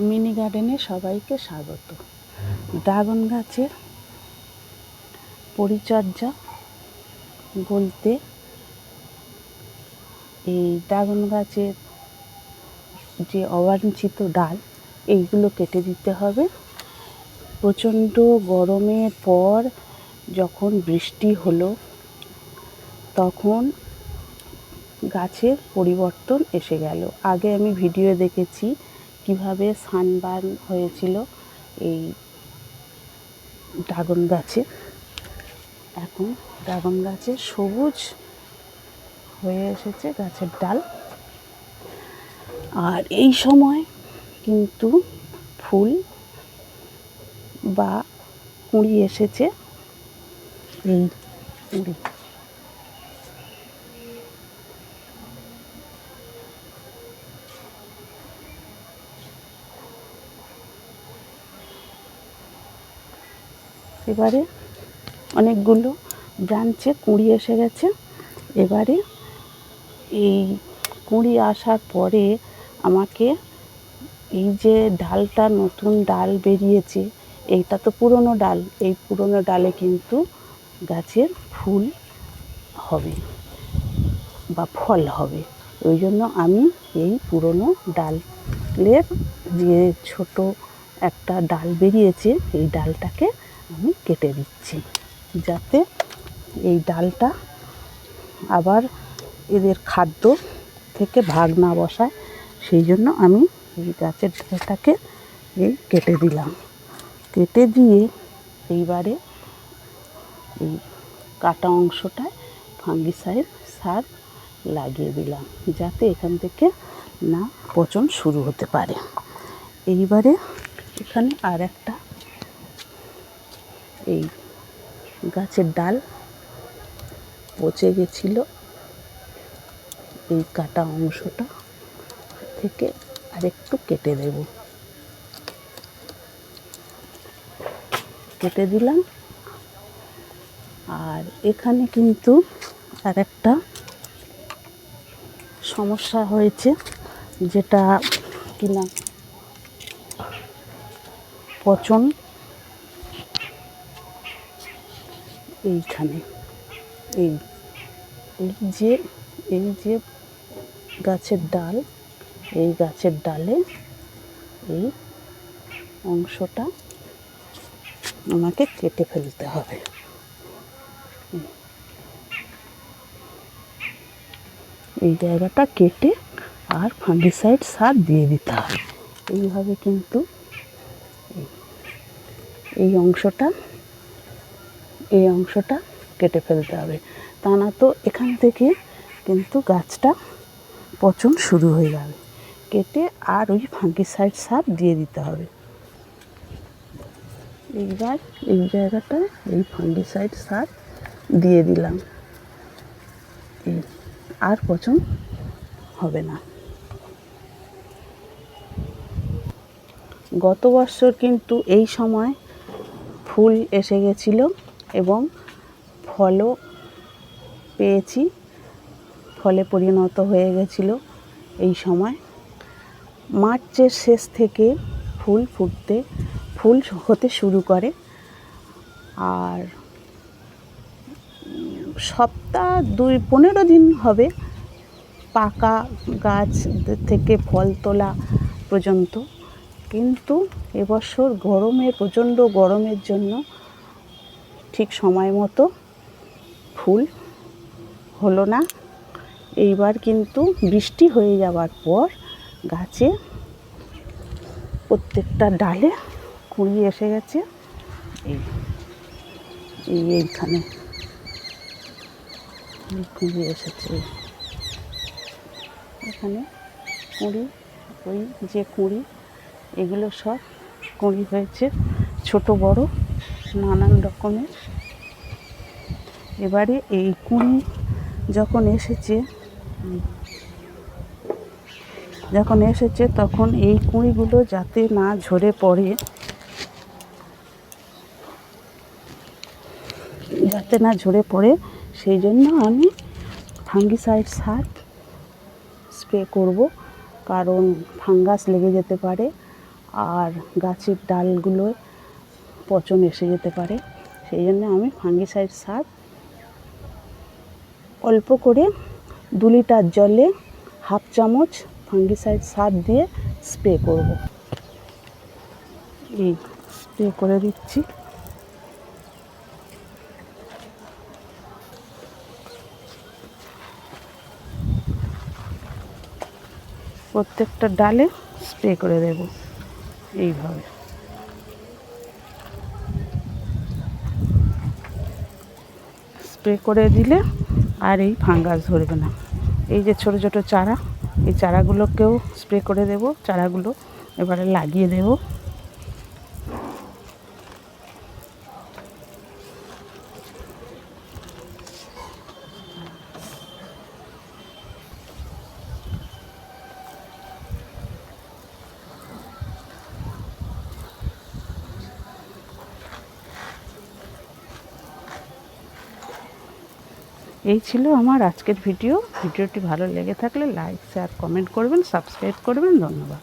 Mini গার্ডেনে সবাইকে স্বাগত। ড্রাগন গাছের পরিচর্যা বলতে এই ড্রাগন গাছের যে অবাঞ্ছিত ডাল, এইগুলো কেটে দিতে হবে। প্রচণ্ড গরমের পর যখন বৃষ্টি হলো, তখন গাছের পরিবর্তন এসে গেল। আগে আমি ভিডিও দেখেছি কীভাবে সানবার্ন হয়েছিল এই ড্রাগন গাছে? এখন ড্রাগন গাছে সবুজ হয়ে এসেছে গাছের ডাল। আর এই সময় কিন্তু ফুল বা কুঁড়ি এসেছে। এই কুঁড়ি এবারে অনেকগুলো ব্রাঞ্চে কুঁড়ি এসে গেছে। এবারে এই কুঁড়ি আসার পরে আমাকে এই যে ডালটা নতুন ডাল বেরিয়েছে, এইটা তো পুরনো ডাল, এই পুরনো ডালে কিন্তু গাছের ফুল হবে বা ফল হবে। ওই জন্য আমি এই পুরনো ডালের যে ছোট একটা ডাল বেরিয়েছে, এই ডালটাকে আমি কেটে দিচ্ছি যাতে এই ডালটা আবার এদের খাদ্য থেকে ভাগ না বসায়। সেই জন্য আমি এই গাছের ডালটাকে এই কেটে দিলাম। কেটে দিয়ে এইবারে এই কাটা অংশটায় ফাঙ্গিসাইড, সার লাগিয়ে দিলাম, যাতে এখান থেকে না পচন শুরু হতে পারে। এইবারে এখানে আর একটা এই গাছের ডাল পচে গেছিল। এই কাটা অংশটা থেকে আরেকটু কেটে দেব। কেটে দিলাম। আর এখানে কিন্তু আর একটা সমস্যা হয়েছে, যেটা কিনা পচন এইখানে। এই এই যে এই যে গাছের ডাল, এই গাছের ডালে এই অংশটা আমাকে কেটে ফেলতে হবে। এই জায়গাটা কেটে আর ফাঙ্গিসাইড সার দিয়ে দিতে হবে। এইভাবে কিন্তু এই- এই অংশটা এই অংশটা কেটে ফেলতে হবে। তা না তো এখান থেকে কিন্তু গাছটা পচন শুরু হয়ে যাবে। কেটে আর ওই ফাঙ্গিসাইড সার দিয়ে দিতে হবে। এইবার এই জায়গাটা এই ফাঙ্গিসাইড সার দিয়ে দিলাম। আর পচন হবে না। গত বছর কিন্তু এই সময় ফুল এসে গেছিল। এবং ফলও পেয়েছি। ফলে পরিণত হয়ে গেছিল এই সময়। মার্চের শেষ থেকে ফুল ফুটতে, ফুল হতে শুরু করে। আর সপ্তাহ দুই, পনেরো দিন হবে পাকা গাছ থেকে ফল তোলা পর্যন্ত। কিন্তু এবছর গরমে, প্রচণ্ড গরমের জন্য ঠিক সময় মতো ফুল হলো না। এইবার কিন্তু বৃষ্টি হয়ে যাওয়ার পর গাছে প্রত্যেকটা ডালে কুঁড়ি এসে গেছে। এই এই এইখানে এই কুঁড়ি এসেছে। এখানে কুঁড়ি, ওই যে কুঁড়ি, এগুলো সব কুঁড়ি হয়েছে, ছোট বড়। নানান রকমের। এবারে এই কুঁড়ি যখন এসেছে যখন এসেছে তখন এই কুঁড়িগুলো যাতে না ঝরে পড়ে, যাতে না ঝরে পড়ে, সেই জন্য আমি ফাঙ্গিসাইড সার স্প্রে করব। কারণ ফাঙ্গাস লেগে যেতে পারে, আর গাছের ডালগুলোয় পচন এসে যেতে পারে। সেই জন্য আমি ফাঙ্গিসাইড সার অল্প করে দু লিটার জলে হাফ চামচ ফাঙ্গিসাইড সার দিয়ে স্প্রে করব। এই স্প্রে করে দিচ্ছি। প্রত্যেকটা ডালে স্প্রে করে দেব। এইভাবে। স্প্রে করে দিলে আর এই ফাঙ্গাস ধরবে না। এই যে ছোট ছোট চারা, এই চারাগুলোকেও স্প্রে করে দেব। চারাগুলো এবারে লাগিয়ে দেব। এই ছিল আমার আজকের ভিডিও। ভিডিওটি ভালো লেগে থাকলে লাইক শেয়ার কমেন্ট করবেন সাবস্ক্রাইব করবেন। ধন্যবাদ।